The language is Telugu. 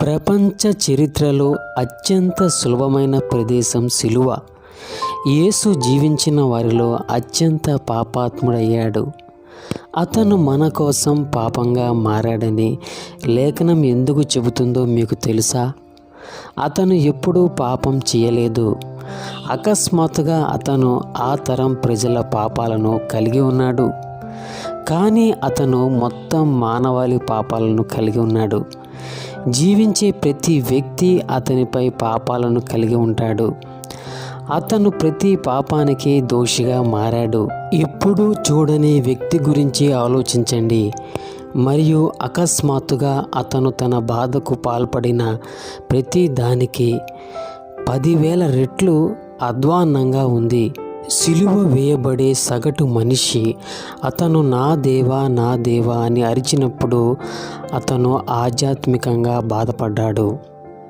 ప్రపంచ చరిత్రలో అత్యంత సులభమైన ప్రదేశం సిలువ. యేసు జీవించిన వారిలో అత్యంత పాపాత్ముడయ్యాడు. అతను మన కోసం పాపంగా మారాడని లేఖనం ఎందుకు చెబుతుందో మీకు తెలుసా? అతను ఎప్పుడూ పాపం చేయలేదు. అకస్మాత్తుగా అతను ఆ తరం ప్రజల పాపాలను కలిగి ఉన్నాడు. కానీ అతను మొత్తం మానవాళి పాపాలను కలిగి ఉన్నాడు. జీవించే ప్రతి వ్యక్తి అతనిపై పాపాలను కలిగి ఉంటాడు. అతను ప్రతి పాపానికి దోషిగా మారాడు. ఎప్పుడూ చూడని వ్యక్తి గురించి ఆలోచించండి. మరియు అకస్మాత్తుగా అతను తన బాధకు పాల్పడిన ప్రతి దానికి పదివేల రెట్లు అధ్వాన్నంగా ఉంది. సిలువ వేయబడే సగటు మనిషి అతను నా దేవా నా దేవా అని అరిచినప్పుడు అతను ఆధ్యాత్మికంగా బాధపడ్డాడు.